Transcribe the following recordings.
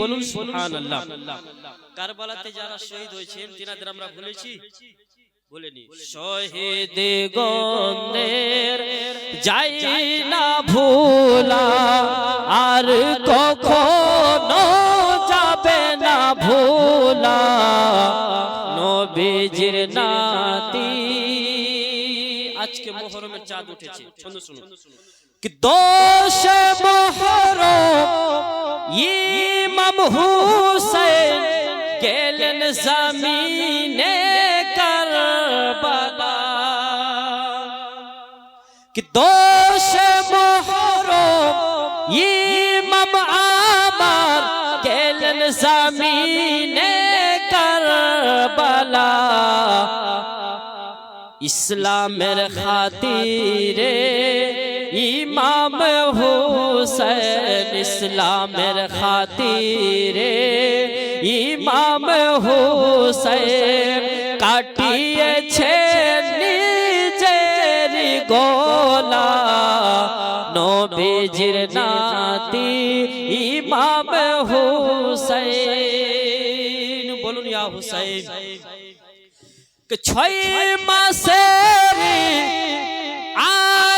বলুন সুবহানাল্লাহ। কারবালাতে যারা শহীদ হয়েছেন তিনাদের আমরা ভুলেছি? বলেনি শহীদ গন্দের যাই না ভোলা আর কখনো যাবে না ভোলা। নবীজির নাতি। আজকে মোহরমের চাঁদ উঠেছে। ছন্দ শুনুন। کہ دوش محرم، یہ ممحوس ہے گیلن زمین کربلا۔ کہ دوش محرم، یہ مبعامر گیلن زمین کربلا۔ اسلام میرے خاطر ইমাম হুসেন ইসলামের খাতিরে, ইমাম হুসেন কাটিয়েছে নিজের গোলা। নবীজির নাতি ইমাম হুসেন। বলুন ইয়া হুসেন, ছয় মাসের আলী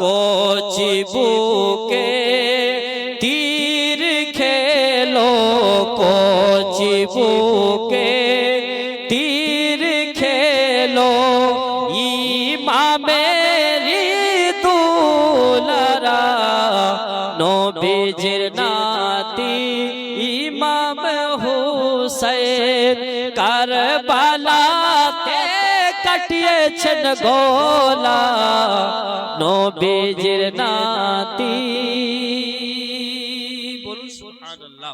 কোচি বুকে তীর খেলো, কোচি বুকে তীর খেলো ইমামেরি দুলারা নবীজির নাতি ইমাম হুসেন কারবালাতে কাটিয়েছেন গোলা নবীজির নাতি। বলুন সুবহানাল্লাহ।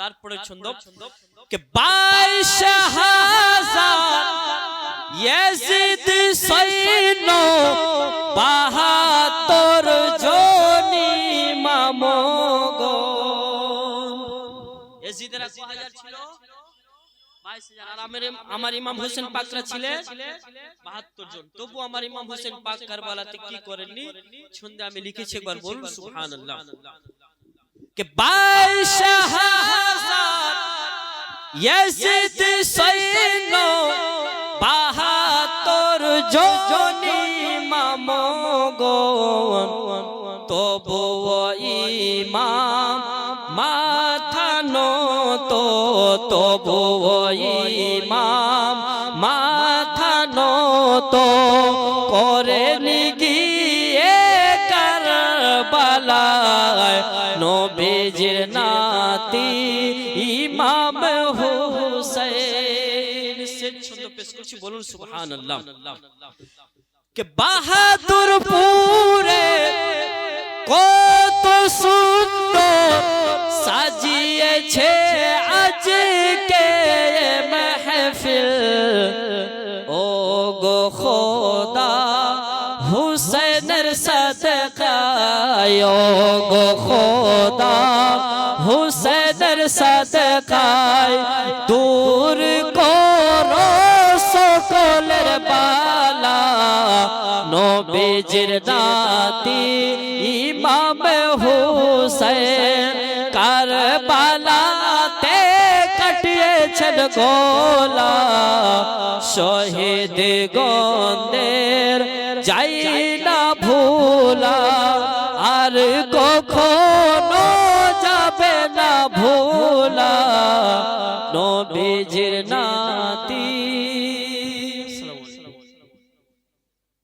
তারপরে ছন্দ কে বাইশ হাজার ইয়াজিদ সৈন্য জনি মামগো ইয়াজিদেরা কয় হাজার ছিল? আমার ইমাম হোসেন পাকরা ছিলেন? বাহাত্তর জন। তবু আমার ইমাম হোসেন কি করেননি? আমি লিখেছি একবার বলুন সুহান কে বাইশ বাহাত্তর গো তবু ইমাম মাথা নত করে গিয়ে কারবালায়। নবীজির নাতি ইমাম হুসেন সেন ছন্দ পেশ করছি বলুন সুবহানাল্লাহ। কে বাহাদুর পুরে কত সুন্দর সাজিয়েছে হুসেনের সদকায় গো খোদা হুসেনের সদকায় দূর করো সকলের বালা নবীজির দাতি ইমাম হুসেন গোলা শহীদ গন্দের যাই না ভোলা আর কখনো যাবে না ভোলা।